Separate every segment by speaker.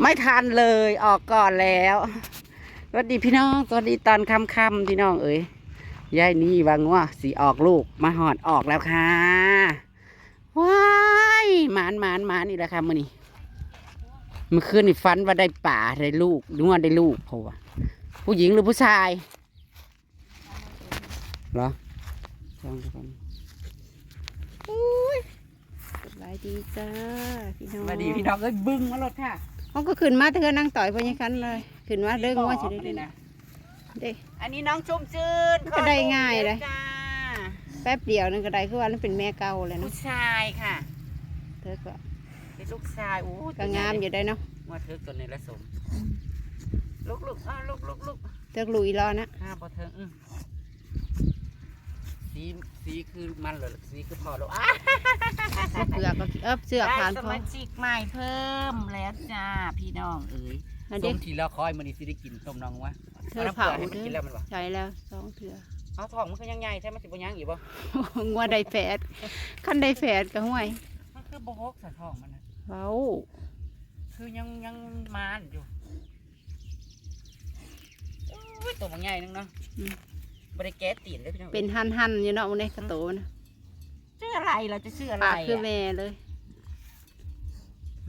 Speaker 1: ไม่ทันเลยออกก่อนแล้วสวัสดีพี่น้องสวัสดีตอนค่ำๆพี่น้องเอ๋ยยายนี่วางว่าสีออกลูกมาหอดออกแล้วค่ะว้ายหมานหมานหมานนี่แหละค่ะมื่อนี้เมื่อคืนนี่ฟันว่าได้ป่าได้ลูกนึกว่าได้ลูกเพราะว่าผู้หญิงหรือผู้ชายเหรอลองดูกัน
Speaker 2: สบายดีจ้าพี่น้อง
Speaker 1: สวัสดีพี่น้องเอ้ยบึ้งมาลดค่ะ
Speaker 2: เขาก็ขึ้นมาแต่เธอนั่งต่อยพญาคันเลยขึ้นมาเด้งว่าจะได้
Speaker 1: นี่
Speaker 2: เด้
Speaker 1: นะ
Speaker 2: เด้
Speaker 1: อันนี้น้องชุ่มชื่น
Speaker 2: ก็ได้ง่ายเลย
Speaker 1: จ้า
Speaker 2: แป๊บเดียวนึงก็ได้คือว่านั่นเป็นแม่เก่าเลย
Speaker 1: ผู้
Speaker 2: เนาะ
Speaker 1: ชายค่ะ
Speaker 2: เธอก็
Speaker 1: เป็นลูกชายโอ้
Speaker 2: ก็งามอยู่ได้เนาะ
Speaker 1: มาเธอตัวนี้ละสมลูกลูกอ้าวลูกลูกลูก
Speaker 2: เธอลุยรอนะ
Speaker 1: ข้าพอเธออื้อ สีสีคือมันเหรอสีคือพอแล้วอ้า
Speaker 2: เสือกก็เออเสือกผ่าน
Speaker 1: ได้ส
Speaker 2: พอ
Speaker 1: มาชิกใหม่เพิ่มแล้วจ้าพี่น้องเอ๋ย
Speaker 2: อัน
Speaker 1: ส้
Speaker 2: เด็ก
Speaker 1: มทีละคอยมันนี่สิได้กินต้มน้องวะ
Speaker 2: เธอเผา
Speaker 1: ให้มัน
Speaker 2: เด้
Speaker 1: กิน
Speaker 2: อ
Speaker 1: แล้วมันวะ
Speaker 2: ใช่แล้วสองเถื่อ
Speaker 1: เอาทองมันก็ยังใหญ่ใช่ไหมนสิบยังอีกบ่
Speaker 2: งัวได้แฝดคันได้แฝดก็ห่วย
Speaker 1: มันคือบ่ฮกใส่ทองมันนะ
Speaker 2: เว้า
Speaker 1: คือยังยังมานอยู่อุ้ยตัวมันใหญ่นึงเนาะ บริแก้ตีนเลยพี่น้อง
Speaker 2: เป็นหันหันๆอยู่เนาะมันได้กระโตนะ
Speaker 1: ชื่ออะไรเราจะชื่ออะไร
Speaker 2: ปากคือ
Speaker 1: อะ
Speaker 2: แม่เลย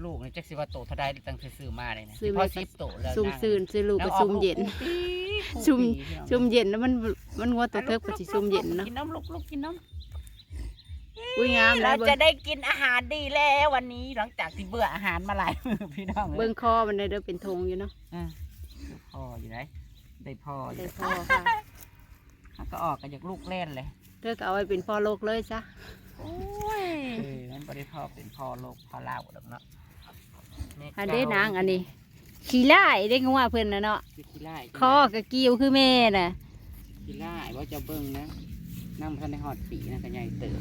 Speaker 1: ลูกนี่จักสิว่าโตเท่าใดตั้งแต่ซื้อมาเลยนะ
Speaker 2: ซื้อ
Speaker 1: พอ
Speaker 2: มา
Speaker 1: สิบโตแล้ว
Speaker 2: ซุ่ม
Speaker 1: นาง
Speaker 2: ซื่นซื้อลูก
Speaker 1: แล้ว
Speaker 2: ก็
Speaker 1: ออ
Speaker 2: ซุ่มเย็น
Speaker 1: ลูกปี
Speaker 2: ซุ่ม
Speaker 1: ปีพี่น้อง
Speaker 2: ซุ่มเย็นแล้วมันมันงัวตัวเทิกก็สิซุ่มเย็นเนาะ
Speaker 1: กินน้ำลูกลูกกินน้ำ
Speaker 2: อุ้ยงามเล
Speaker 1: เรา
Speaker 2: ยเบิ่
Speaker 1: จะ
Speaker 2: ง
Speaker 1: ได้กินอาหารดีแล้ววันนี้หลังจากที่เบื่ออาหารมาหลายมื้อพี่น้อง
Speaker 2: เบิ่งคอมันได้เด้อเป็นธงอยู่เนาะ
Speaker 1: อะพออยู่ไหนได้พออ
Speaker 2: ได้
Speaker 1: ยู่
Speaker 2: พอค่ะ
Speaker 1: มันก็ออกกันจากลูกเล่นเลย
Speaker 2: เธอก็เอาไว้เป็นพ่อโลกเลยจ้ะ
Speaker 1: โอ้ยเออมันบ่ได้พ่อเป็นพ่อโลกพ่อเล่าวดอกเนาะแม่
Speaker 2: อันเด้นางอันนี้ขี้ไล่ได้งัวเพิ่นน่ะเนาะ
Speaker 1: คือขี้ไล่
Speaker 2: คอก็กิ้วคือแม่น่ะ
Speaker 1: ขี้ไล่ว่าจะเบิ่งนะน้ำทันในหอดปีนะก็ใหญ่เติบ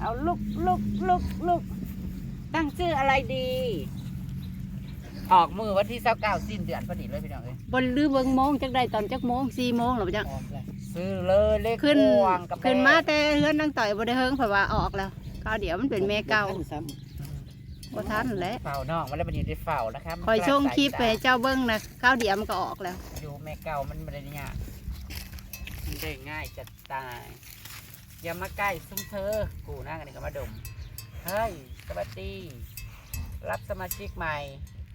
Speaker 1: เอาลูกลูกลูกลูกตั้งชื่ออะไรดี ออกมือวันที่เก้าสิ้นเดือนพอดีเลยพี่น้องเอ้ย
Speaker 2: บ่ลืมเบิ่งโมงจักได้ตอนจักโมง4โมงหรอบ่จัก
Speaker 1: ซื้อเลยเลข
Speaker 2: ขึ้น
Speaker 1: พวงกับ
Speaker 2: ขึ้นมาแต่เฮือนนางต่อยบ่ได้เฮิงเพราะว่าออกแล้วคราวเดียวมันเป็นแม่เก่าบ่ทันแหละ
Speaker 1: เฝ้าน้องมันแล้วมันอยู่ในเฝ้านะครับ
Speaker 2: คอยส่งคลิปไป
Speaker 1: ไป
Speaker 2: ให้เจ้าเบิ่งนะคราวเดียวมันก็ออกแล้ว
Speaker 1: อยู่แม่เก่ามันไม่ได้ยากมันได้ง่ายจะตายอย่ามาใกล้ซุ้มเธอกูนั่งอันนี้ก็มาดมเฮ้ยสวัสดีรับสมาชิกใหม่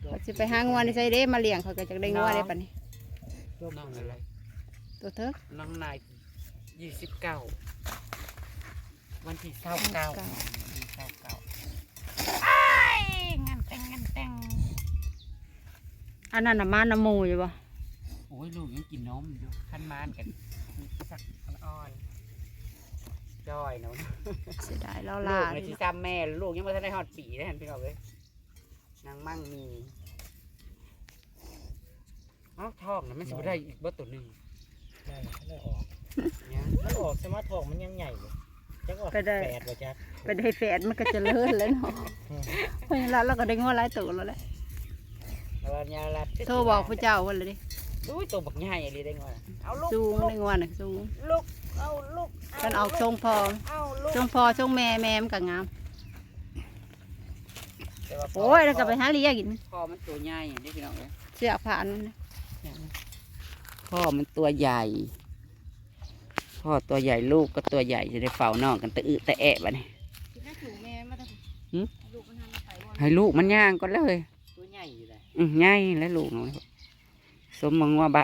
Speaker 2: ว่าสิไปหางัวในไสเด้มาเลี้ยงเขาก็จักได้งัวได้ปานนี้
Speaker 1: น้องอะไร
Speaker 2: ตัวเถิก
Speaker 1: น้องนายยี่สิบเก้าวันที่เก้าเก้าวันที่เก้าเก้าอ้ายงานแต่งงานแต่ง
Speaker 2: อันนั้นน่ะมาน้ำหมูอยู่บ่
Speaker 1: โอ้ยลูกยังกินนมอยู่ขั้นมานกันสักอ่อนๆจอยเนาะ
Speaker 2: เสียดายเรา
Speaker 1: ลู
Speaker 2: ลาก
Speaker 1: ในที่ซ้ำแม่ลูกยังไม่ทันได้หอดปีนะเห็นพี่น้องเลย นางมั่งมีเอ้าทองนะไม่สิบ่ได้อีกบ่ตัวหนึ่ง
Speaker 3: ได้ไม่ออก
Speaker 1: เนี่ย
Speaker 3: มันออกสมาร์ทองมันยังใหญ่อยู่จักว่าแปดว่าจัก
Speaker 2: ไปได้แฟนมันก็เจะเลิศแล้วเนาะเพราะฉะนั้นเราก็ได้งัวหลายตัวแล้วแหละ
Speaker 1: แล้วเนี่ยรัด
Speaker 2: โทรบอกพระเจ้าว่าเลยดิ
Speaker 1: อุ้ยตัวบักใหญ่อะไรได้งอนเอาลูก
Speaker 2: สูง
Speaker 1: ลูก
Speaker 2: ได้งัวน่ะสูง
Speaker 1: ลูกเอาลูก
Speaker 2: กันออกทรงพอ
Speaker 1: เอาลูก
Speaker 2: ทรงพอทรงแม่แม่มันก็งาม
Speaker 1: แต่ว่าพ่
Speaker 2: โอ้ยแล้วก็ไปหาเลี้ยกิน
Speaker 1: พ่อมันตัวใหญ่นี่พี่น้องเลย
Speaker 2: เสือกผ่านมันนะ
Speaker 1: พ่อมันตัวใหญ่ พ่อตัวใหญ่ลูกก็ตัวใหญ่จะได้เฝ้านอกกันตะอึตะแอะบะนี่หืมให้ลูกมันย่างก็เลย
Speaker 3: ตัวใหญ่อยู่เลย
Speaker 1: อืมง่ายแล้วลูกน้อยสมมองว่าบะ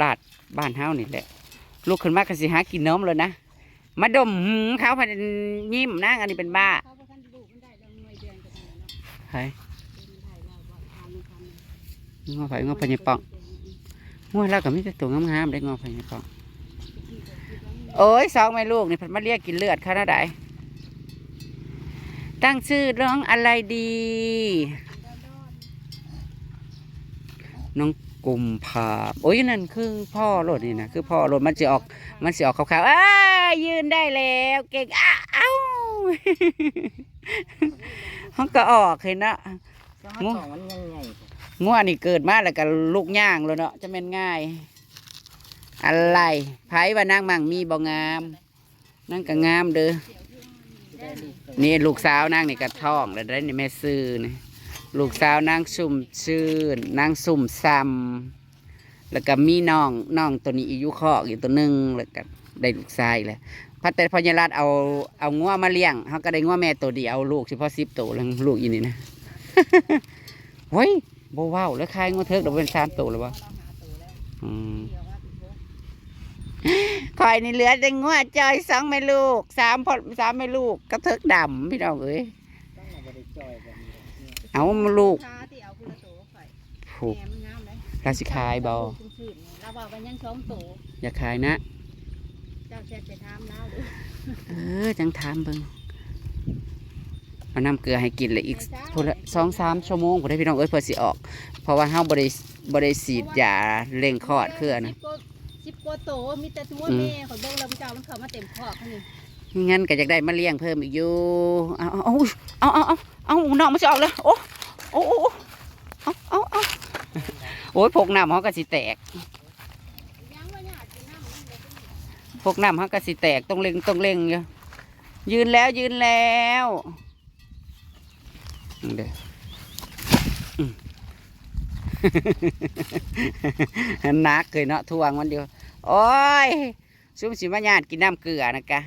Speaker 1: ลาดบ้านเฮานี่แหละ ลูกขึ้นมาก็สิหากินนมเลยนะมาดมหืมเขาพันยิ้มนางอันนี้เป็นบ้า ใครงอไผ่งอพญปองงอแล้วก็ไม่ใช่ตัวงามๆได้งอพญปองโอ้ยสองแม่ลูกนี่พันมาเรียกกินเลือดเขาหน้าใดตั้งชื่อน้องอะไรดี น้องกุมภาโอ้ยนั่นคือพ่อรถนี่นะคือพ่อรถมันจะออก มันจะออกขาวๆอ้ายืนได้แล้ว เก่งอ้าเอ้า ห้องก็ออกเห็นนะ
Speaker 3: สมาร์ทองมันยังใหญ่
Speaker 1: ง่วนี่เกิดมาแล้วก็ลูกย่างแล้วเนาะจะเป็นง่าย อะไรไผว่านางมั่งมีบ่งามนั่นก็งามเด้อนี่ลูกสาวนางนี่ก็ท้องแล้วได้นี่แม่ซื้อนี่ลูกสาวนางสุ่มชื่นนางสุ่มซ้ำแล้วก็มีน้องน้องตัวนี้อายุคอกอยู่ตัวหนึงแล้วก็ได้ลูกชายเลย พัดแต่พญารัตเอาเอางัวมาเลี้ยงเขาก็ได้งัวแม่ตัวเดียวลูกเฉพาะสิบตัวแล้วลูกอีนี่นะเฮ้ยโบว้าวแล้วคายงัวเทิกเราเป็นสามตัวหรือวะอืมคอยนี่เหลือแต่งัวจอยสองแม่ลูกสามพอสามแม่ลูกก็เทิกดำพี่น้องเอ้ย
Speaker 3: ต้องมาบริจอยแบบนี้
Speaker 1: เอามาลูก
Speaker 2: ช้าที่เอาคุณละโตข่อย
Speaker 1: ผูก
Speaker 2: แหมมันงามเลย
Speaker 1: ราสิขายบอ
Speaker 2: ชื่นๆเราบอกว่ายังสองโต
Speaker 1: อย่าขายนะ
Speaker 2: เจ้าแชทไปถามแล้วดู
Speaker 1: เออจังถามเบิ่งเอาน้ำเกลือให้กินเลยอีกพนละสองสามชั่วโมงผมได้พี่น้องเอ้ยเพื่อสิออก เพราะว่าเฮาบริบริสีดยาเร่งคลอดเครือนะ
Speaker 2: สิบกว่าสิบกว่าโตมีแต่ตัว
Speaker 1: อืม
Speaker 2: แม่ขอยเบิ่งแล้วพระเจ้ามันเข้ามาเต็มคอกนี่
Speaker 1: งั้นก็อยากได้มาเลี้ยงเพิ่มอีกอยู่เอาเอาเอาเอาเอาเอาน้องมันจะออกแล้วโอ้โอ้โอ้เอาเอาเอาโอ้ยพกน้ำเขาก็สิแตก
Speaker 2: ยังว่าอยากกินน้ำมันเลย
Speaker 1: พวกน้ำเขาก็สิแตกต้องเล็งต้องเล็งอยู่ยืนแล้วยืนแล้วเด้ออืมนักเลยเนาะทวงมันเดียวโอ้ยซุ่มสิมาญาติกินน้ำเกลือนะกะ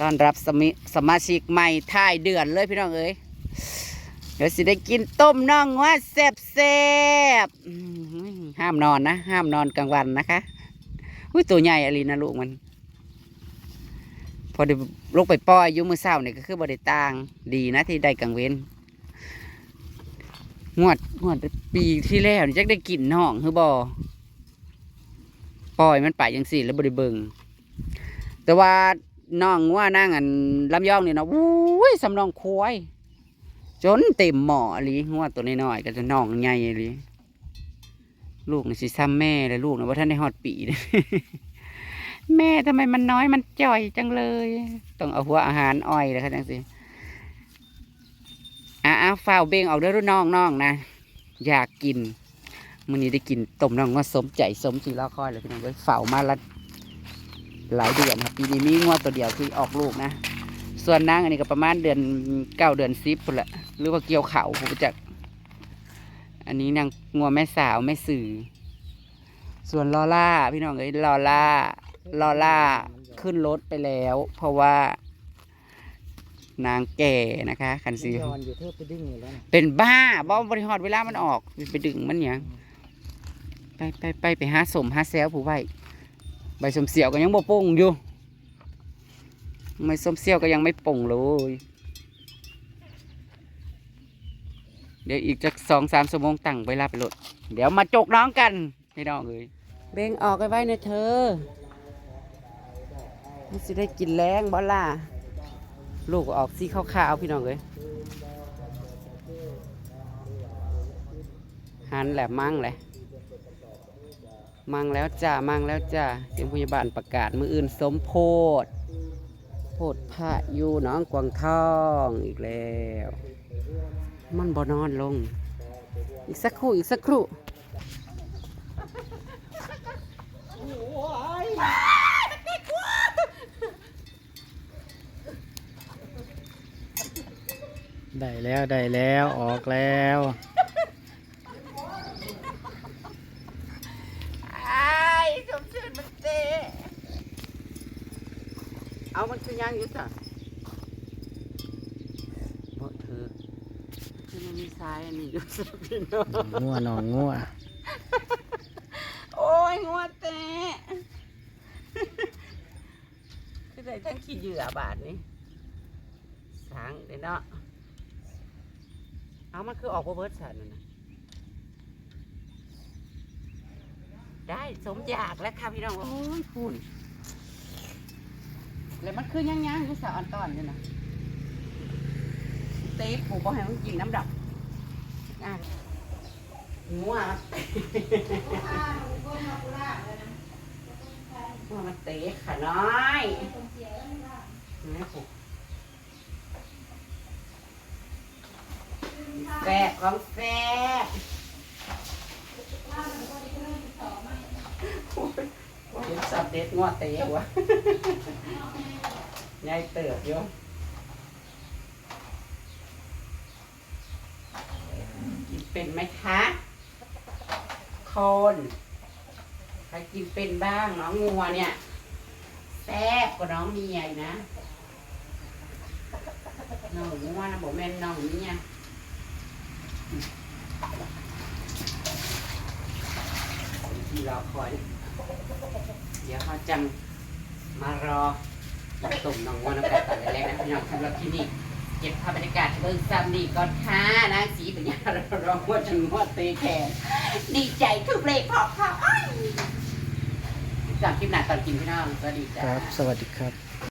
Speaker 1: ตอนรับสมิสมาชิกใหม่ท้ายเดือนเลยพี่น้องเอ้ยเดี๋ยวสิได้กินต้มน่องว่าแซ่บแซ่บห้ามนอนนะ ห้ามนอนกลางวันนะคะ อุ้ยตัวใหญ่อะไรนะลูกมัน พอได้ลงไปปล่อยอยุ่มือเศร้าเนี่ยก็คือบริต่างดีนะที่ได้กลางเว้นงวดงวดปีที่แล้วนี่จักได้กินน้องคือบอปล่อยมันไปยังสี่แล้วบริเบิงแต่ว่าน้องว่านั่งอันลำย่องนี่เนาะวุ้ยสำนองควายจนเต็มหมออหลีงวดตัวน้อยๆก็จะน้องใหญ่อหลี ลูกนี่สิซ้ำแม่เลยลูกนะว่าท่านได้ฮอดปีเลยแม่ทำไมมันน้อยมันจ่อยจังเลย ต้องเอาหัวอาหารอ้อยเลยค่ะจังสิอะอะฝ้าวเบ่งออกเด้อรุ่นน้องน้องนะ อยากกินมื้อนี้ได้กินต้มน้องก็สมใจสมสีรอคอยเลยพี่น้องเว้ยฝ้ามาละหลายเดือนครับปีนี้มีงวดตัวเดียวคือออกลูกนะ ส่วนนางอันนี้ก็ประมาณเดือนเก้าเดือนสิบพุ่นละหรือว่าเกี่ยวเข่าผมจัก อันนี้นางงัวแม่สาวแม่สื่อ ส่วนลอล่า พี่น้องเอ้ยลอล่าลอล่าขึ้นรถไปแล้ว เพราะว่า นางแก่นะคะคัน
Speaker 3: มัน
Speaker 1: ซี
Speaker 3: ย้อนอยู่เธอไปดึงอยู่แล้วนะ
Speaker 1: เป็นบ้าบ่บริหอดเวลามันออกไปดึงมันหยังไปไปไปไปหาสมหาแซวผู้ไว้ใบสมเสียวก็ยังบ่ป่งอยู่ไม่สมเสียวก็ยังไม่ป่งเลย เดี๋ยวอีกจักสองสามชั่วโมงตั้งเวลาไปโหลดเดี๋ยวมาจกน้องกันพี่น้องเอ้ยเบ่งออกไปไว้ในเธอมันสิได้กินแรงบ่ล่ะลูกออกสีขาวๆพี่น้องเอ้ยหันแหละมั่งแหละมั่งแล้วจ้ามั่งแล้วจ้าเสียงพยาบาลประกาศมืออื่นสมโพธโพธพระอยู่น้องกวางทองอีกแล้ว มันบ่นอนลง อีกสักครู่อีกสักครู่
Speaker 3: ได้แล้วได้แล้วออกแล้ว
Speaker 1: ไอ้สมชื่นมันเตะเอามันคือยังอยู่จ้ะเพราะเธอ คือมันมีสายอันนี้อยู่สักพี่น้อง
Speaker 3: งัวหนองงัว
Speaker 1: โอ้ยงัวเตะคือได้ทั้งขี้เหยื่อบาทนี้สางเลยเนาะเอามันคือออกมาเบิร์ดสันนั่นนะ ได้สมอยากแล้วค่ะพี่น้อง โอ้ยพูนแล้วมันคือยังยังๆอยู่สะอ่อนตอนอยู่นะเต๊ผูบอกให้มันกินน้ำดับ อะงัวมันงัวมันเตะขาน้อยนี่ผูแซ่บของแซ่บโอ้ยสับเด็ดงัวเตะวะยายเติบอยู่ เป็นไหมคะคนใครกินเป็นบ้างน้องงัวเนี่ยแซ่บกว่าน้องเมียนะน้องงัวนะบอกแม่นน้องเมียที่รอคอย เดี๋ยวเขาจังมารอตุ่มน้องงัวน้ำกันตอนแรกๆนะพี่น้องสำหรับที่นี่ เก็บภาพบรรยากาศเบิ่งซ้ำนี่ก่อนค่ะนางสีเป็นยังร้องว่าจังงวดเตะแขนดีใจทุกเลขพอค่ะอ้ายติดตามคลิปหน้าตอนกินพี่น้องสวัสดีจ้า
Speaker 3: ครับ สวัสดีครับ